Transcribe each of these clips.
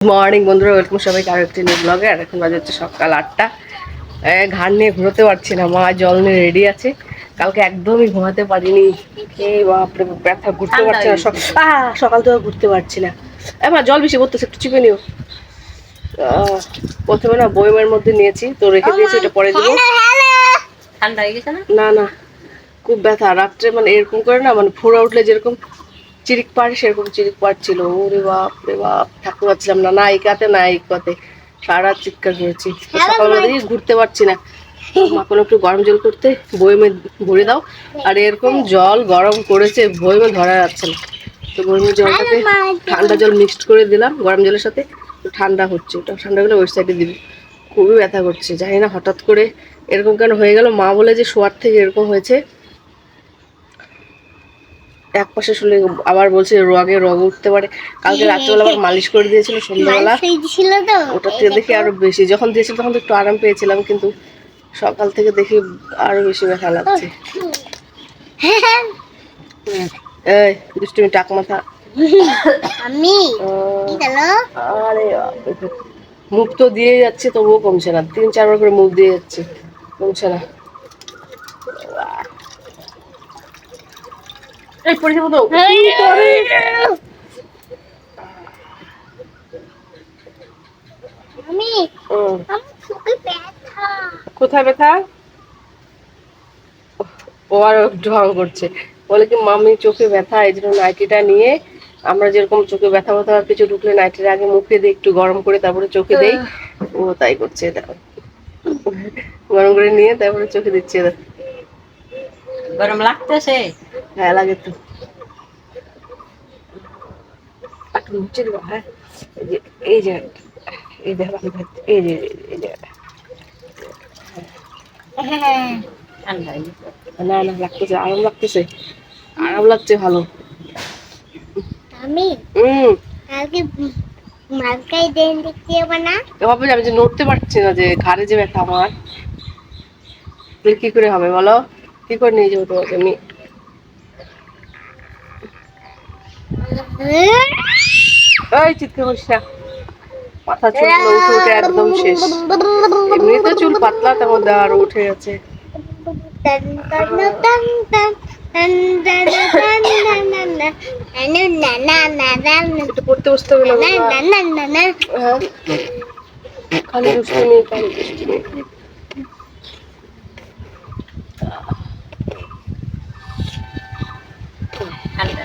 Morning বন্ধুরা। Welcome সবাইকে আরও একটি নিউ ব্লগে আর এখন বাজে হচ্ছে সকাল আটটা। এ, ঘাড় নিয়ে ঘুরোতে পারছি না। মা জল নিয়ে রেডি আছে। কালকে একদমই ঘুমাতে পারিনি। এই বাপরে ব্যথা ঘুরতে পারছি না। সকাল থেকে ঘুরতে পারছি না। এবার জল বেশি করতেছে একটু চিপে নিও। প্রথমে না বইমের মধ্যে নিয়েছি তো রেখে দিয়েছি এটা পরে দেবো। ঠান্ডা হয়ে গেছে না? না না। খুব ব্যথা। রাত্রে মানে এরকম করে না মানে ফোড়া উঠলে যেরকম চিরিক পাড়ে সেরকম চিরিক পাড় ছিল। ওরে বাপ রে বাপ। থাকতে পারছিলাম না না এই কাতে না এই কাতে সারা চিৎকার করেছি। সকালবেলা থেকে ঘুরতে পারছি না। মা একটু গরম জল করতে বইমে ভরে দাও। আর এরকম জল গরম করেছে বইমে ধরা যাচ্ছে না। তো বইমের জলটাতে ঠান্ডা জল মিক্সড করে দিলাম গরম জলের সাথে। তো ঠান্ডা হচ্ছে ওটা ঠান্ডা হলে ওই সাইডে দিবি। খুবই ব্যথা করছে জানি না হঠাৎ করে এরকম কেন হয়ে গেল। মা বলে যে শোয়ার থেকে এরকম হয়েছে। এক পাশে শুলে আবার বলছে রগে রগ উঠতে পারে। কালকে রাত্রেবেলা আবার মালিশ করে দিয়েছিল সন্ধ্যাবেলা। ছিল তো? ওটার থেকে দেখি আরও বেশি যখন দিয়েছিল তখন তো একটু আরাম পেয়েছিলাম কিন্তু সকাল থেকে দেখি আরও বেশি ব্যথা লাগছে। এই দুষ্টুমি টাক মাথা। আমি? আরে মুখ তো দিয়ে যাচ্ছে তবুও কমছে না। তিন চারবার করে মুখ দিয়ে যাচ্ছে। কমছে না। এই পরিষেবা তো। আমি কোথায় ব্যথা? ও আর ঢং করছে। বলে কি মামি চোখে ব্যথা এই জন্য নাইটিটা নিয়ে আমরা যেরকম চোখে ব্যথা ব্যথা কিছু ঢুকলে নাইটির আগে মুখে দিই একটু গরম করে তারপরে চোখে দেই। ও তাই করছে দেখো গরম করে নিয়ে তারপরে চোখে দিচ্ছে গরম লাগতেছে? হ্যাঁ লাগে তো একটু মুছে দিবা হ্যাঁ? এই যে এই যে এই যে এই জায়গাটা ঠান্ডা হয়ে না না লাগতেছে আরাম লাগতেছে আরাম লাগছে ভালো। আমি? হুম। কালকে মালকাই দেন দেখতে না? এভাবে আমি যে নড়তে পারছি না যে ঘাড়ে যে ব্যথা আমার। তাহলে কি করে হবে বলো? কি করে নিয়ে যাব তোমাকে? আমি এই চিৎকার করিস না। মাথা চুল উঠে উঠে একদম শেষ। এমনি তো চুল পাতলা তার মধ্যে উঠে গেছে একটু পড়তে বসতে হবে না খালি দুষ্টুমি খালি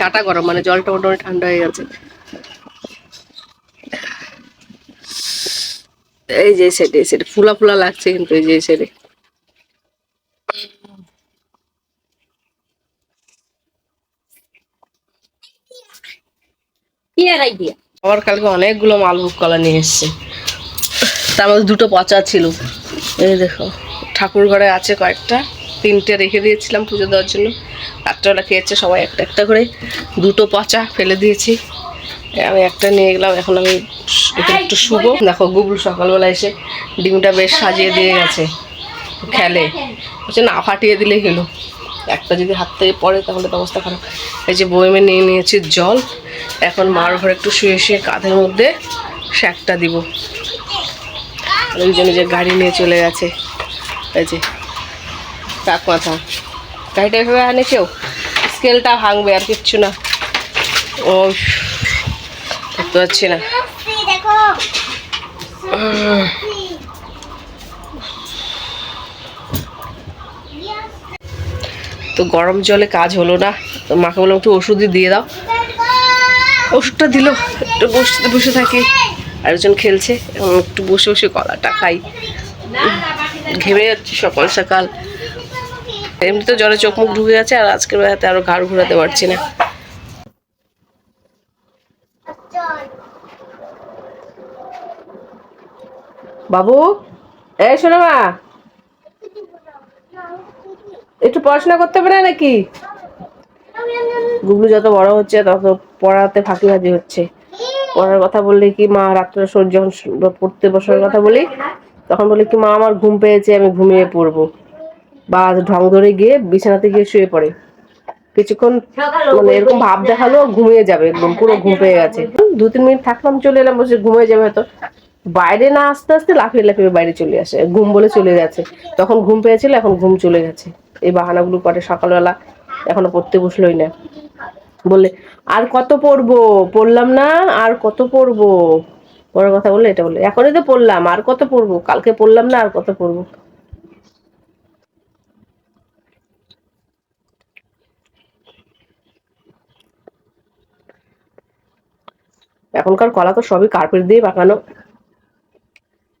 চাটা গরম মানে জলটা মোটামুটি ঠান্ডা হয়ে গেছে। এই যে সেটে সেটে ফুলা ফুলা লাগছে কিন্তু এই যে সেটে আইডিয়া কালকে অনেকগুলো মালভোগ কলা নিয়ে এসছে। তার মধ্যে দুটো পচা ছিল। এই দেখো ঠাকুর ঘরে আছে কয়েকটা। তিনটে রেখে দিয়েছিলাম পুজো দেওয়ার জন্য। রাত্রেবেলা খেয়েছে, সবাই একটা একটা করে দুটো পচা ফেলে দিয়েছি। আমি একটা নিয়ে গেলাম, এখন আমি একটু শুভ দেখো, গুবলু সকালবেলা এসে ডিমটা বেশ সাজিয়ে দিয়ে গেছে, খেলে। বলছে, না, ফাটিয়ে দিলেই হলো। একটা যদি হাত থেকে পড়ে, তাহলে তো অবস্থা খারাপ। এই যে বইমে নিয়ে নিয়েছি জল। এখন মার ঘরে একটু শুয়ে শুয়ে কাঁধের মধ্যে শ্যাকটা দিব। ওইজনে যে গাড়ি নিয়ে চলে গেছে। এই যে, কাক মাথা। গাড়িটা এভাবে আনে কেউ স্কেলটা ভাঙবে আর কিচ্ছু না। ও দেখতে পারছি না। তো গরম জলে কাজ হলো না। তো মাকে বললাম, একটু ওষুধই দিয়ে দাও। ওষুধটা দিল, একটু বসে বসে থাকি। আরেকজন খেলছে, একটু বসে বসে কলাটা খাই। ঘেমে যাচ্ছি সকাল সকাল। এমনি তো জলে চোখ মুখ ঢুকে গেছে আর আজকের বেলাতে আরও ঘাড় ঘোরাতে পারছি না। বাবু? এই শোনো মা। একটু পড়াশোনা করতে পারে নাকি? গুগলু যত বড় হচ্ছে, তত পড়াতে ফাঁকি ফাঁকিবাজি হচ্ছে। পড়ার কথা বললে কি মা রাত্রে সূর্য যখন পড়তে বসার কথা বলি? তখন বলে কি মা, আমার ঘুম পেয়েছে, আমি ঘুমিয়ে পড়ব। বা ঢং ধরে গিয়ে বিছানাতে গিয়ে শুয়ে পড়ে। কিছুক্ষণ মানে এরকম ভাব দেখাল ঘুমিয়ে যাবে একদম পুরো ঘুম পেয়ে গেছে। দু তিন মিনিট থাকলাম চলে এলাম বসে ঘুমিয়ে যাবে হয়তো। বাইরে না আস্তে আস্তে লাফিয়ে লাফিয়ে বাইরে চলে আসে ঘুম বলে চলে গেছে। তখন ঘুম পেয়েছিল এখন ঘুম চলে গেছে। এই বাহানাগুলো করে সকালবেলা এখনও পড়তে বসলোই না। বললে আর কত পড়ব? পড়লাম না আর কত পড়ব? পড়ার কথা বললে এটা বললে এখনই তো পড়লাম আর কত পড়ব? কালকে পড়লাম না আর কত পড়ব? এখনকার কলা তো সবই কার্পেট দিয়ে পাকানো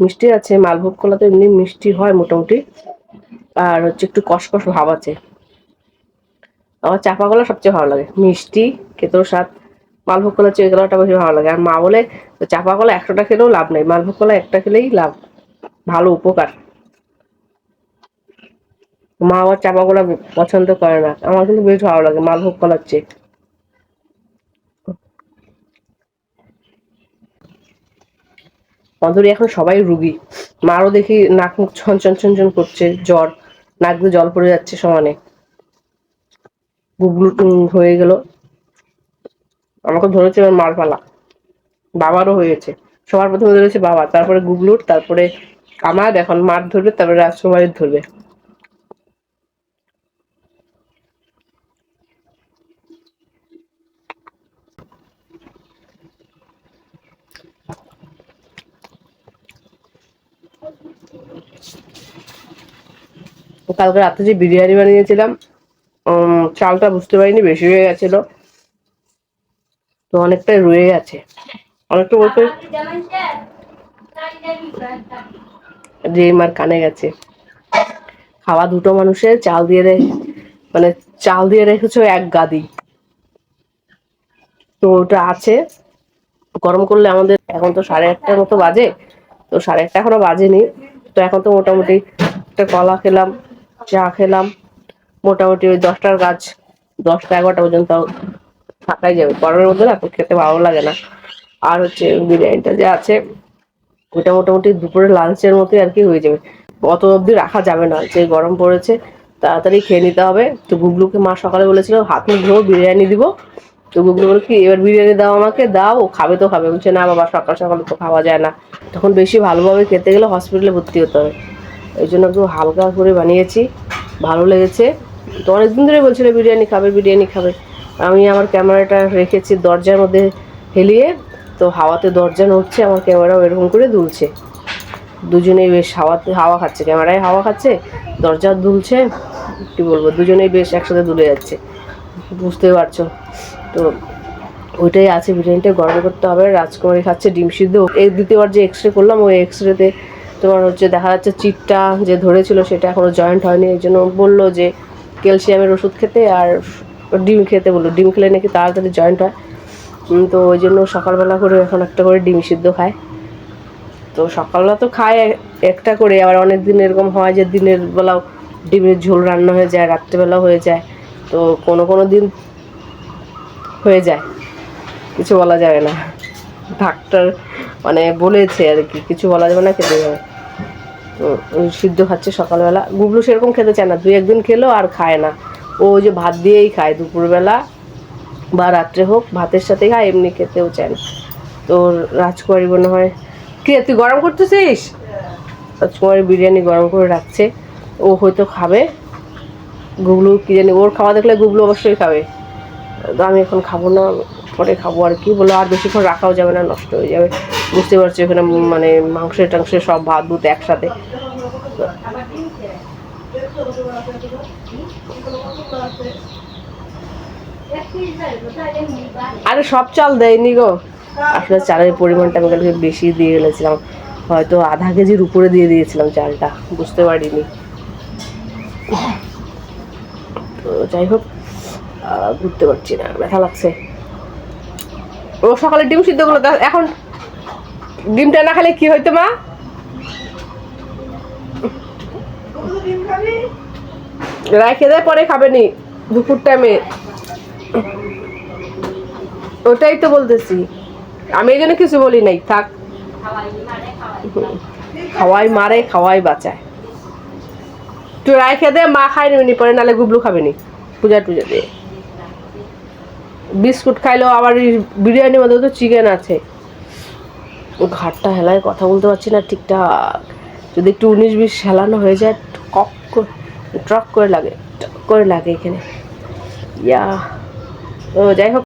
মিষ্টি আছে, মালভোগ কলা তো এমনি মিষ্টি হয় মোটামুটি। আর হচ্ছে একটু কষকষ ভাব আছে। আমার চাপা কলা সবচেয়ে ভালো লাগে। মিষ্টি খেতেও স্বাদ, মালভোগ কলা চেয়ে কলাটা বেশি ভালো লাগে। আর মা বলে, চাপা কলা একশোটা খেলেও লাভ নেই। মালভোগ কলা একটা খেলেই লাভ, ভালো উপকার। মা আবার চাপা কলা পছন্দ করে না। আমার কিন্তু বেশ ভালো লাগে মালভোগ কলার চেয়ে। মাধুরী এখন সবাই রুগী। মারও দেখি নাক মুখ ছনছন ছনছন করছে, জ্বর। নাক দিয়ে জল পড়ে যাচ্ছে সমানে। গুগলু টুন হয়ে গেল। আমাকে ধরেছে এবার মারপালা। বাবারও হয়েছে। সবার প্রথমে ধরেছে বাবা, তারপরে গুগলুর তারপরে আমার এখন মার ধরবে, তারপরে রাজকুমারীর ধরবে। কালকে রাতে যে বিরিয়ানি বানিয়েছিলাম চালটা বুঝতে পারিনি, বেশি হয়ে গেছিল। তো অনেকটাই রয়ে গেছে। অনেকটা বলতে যে মার কানে গেছে। খাওয়া দুটো মানুষের, চাল দিয়ে মানে চাল দিয়ে রেখেছো এক গাদি। তো ওটা আছে। গরম করলে আমাদের এখন তো সাড়ে আটটার মতো বাজে। তো সাড়ে আটটা এখনও বাজেনি। তো এখন তো মোটামুটি একটা কলা খেলাম, চা খেলাম। মোটামুটি ওই দশটার কাজ, দশটা এগারোটা পর্যন্ত থাকাই যাবে। গরমের মধ্যে না খেতে ভালো লাগে না। আর হচ্ছে বিরিয়ানিটা যে আছে ওটা মোটামুটি দুপুরে লাঞ্চের মতোই আর কি হয়ে যাবে। অত অবধি রাখা যাবে না। যে গরম পড়েছে, তাড়াতাড়ি খেয়ে নিতে হবে। তো গুগলুকে মা সকালে বলেছিল, হাত মুখ ধোবো বিরিয়ানি দিব। তো গুগলু বলে কি, এবার বিরিয়ানি দাও আমাকে, দাও ও খাবে তো খাবে। বলছে, না বাবা, সকাল সকাল তো খাওয়া যায় না। তখন বেশি ভালোভাবে খেতে গেলে হসপিটালে ভর্তি হতে হবে এই জন্য একটু হালকা করে বানিয়েছি, ভালো লেগেছে। তো অনেকদিন ধরে বলছিল, বিরিয়ানি খাবে বিরিয়ানি খাবে। আমি আমার ক্যামেরাটা রেখেছি দরজার মধ্যে হেলিয়ে, তো হাওয়াতে দরজা নড়ছে, আমার ক্যামেরাও এরকম করে দুলছে। দুজনেই বেশ হাওয়াতে, হাওয়া খাচ্ছে, ক্যামেরায় হাওয়া খাচ্ছে, দরজা দুলছে, কি বলব, দুজনেই বেশ একসাথে দুলে যাচ্ছে। বুঝতে পারছ? তো ওইটাই আছে, বিরিয়ানিটা গরম করতে হবে, রাজকুমারী খাচ্ছে ডিম সিদ্ধ। এই দ্বিতীয়বার যে এক্স রে করলাম, ওই এক্স রেতে তোমার হচ্ছে দেখা যাচ্ছে চিটটা যে ধরেছিল সেটা এখনও জয়েন্ট হয়নি, এই জন্য বলল যে ক্যালসিয়ামের ওষুধ খেতে আর ডিম খেতে বলল। ডিম খেলে নাকি তাড়াতাড়ি জয়েন্ট হয়। তো ওই জন্য সকালবেলা করে এখন একটা করে ডিম সিদ্ধ খায়। তো সকালবেলা তো খায় একটা করে, আবার অনেক দিন এরকম হয় যে দিনের বেলাও ডিমের ঝোল রান্না হয়ে যায়, রাত্রেবেলাও হয়ে যায়। তো কোনো কোনো দিন হয়ে যায়। কিছু বলা যাবে না। ডাক্তার মানে বলেছে আর কি, কিছু বলা যাবে না, খেতে যাবে। সিদ্ধ খাচ্ছে সকালবেলা। গুবলু সেরকম খেতে চায় না, দুই একদিন খেলো আর খায় না। ও যে ভাত দিয়েই খায় দুপুরবেলা বা রাত্রে হোক, ভাতের সাথে খায়, এমনি খেতেও চায় না। তো রাজকুমারী মনে হয়, কে তুই গরম করতেছিস? রাজকুমারী বিরিয়ানি গরম করে রাখছে। ও হয়তো খাবে। গুগলু কি জানি, ওর খাওয়া দেখলে গুগলু অবশ্যই খাবে। তো আমি এখন খাব না, পরে খাব আর কি বলো, আর বেশিক্ষণ রাখাও যাবে না, নষ্ট হয়ে যাবে। বুঝতে পারছি ওখানে মানে মাংসের টাংস সব ভাত ভুত একসাথে। আরে সব চাল দেয়নি গো। আসলে চালের পরিমাণটা আমি কালকে বেশি দিয়ে ফেলেছিলাম হয়তো আধা কেজির উপরে দিয়ে দিয়েছিলাম চালটা, বুঝতে পারিনি। তো যাই হোক ঘুরতে পারছি না, ব্যথা লাগছে। ও সকালে ডিম সিদ্ধগুলো এখন ডিমটা না খেলে কি হইতো, মা? রাখে দেয় পরে খাবে নি, দুপুর টাইমে ওটাই তো বলতেছি। আমি এই জন্য কিছু বলি নাই, থাক। খাওয়াই মারে, খাওয়াই বাঁচায়। তুই রাখে দে, মা খাই নিবি পরে নালে গুবলু খাবে নি পূজা টুজা দিয়ে। বিস্কুট খাইলেও আবার বিরিয়ানির মধ্যে তো চিকেন আছে। ঘাটটা হেলায় কথা বলতে পারছি না ঠিকঠাক। যদি একটু উনিশ বিশ হেলানো হয়ে যায় কক ট্রক করে লাগে, টক করে লাগে এখানে। ইয়া। ও, যাই হোক।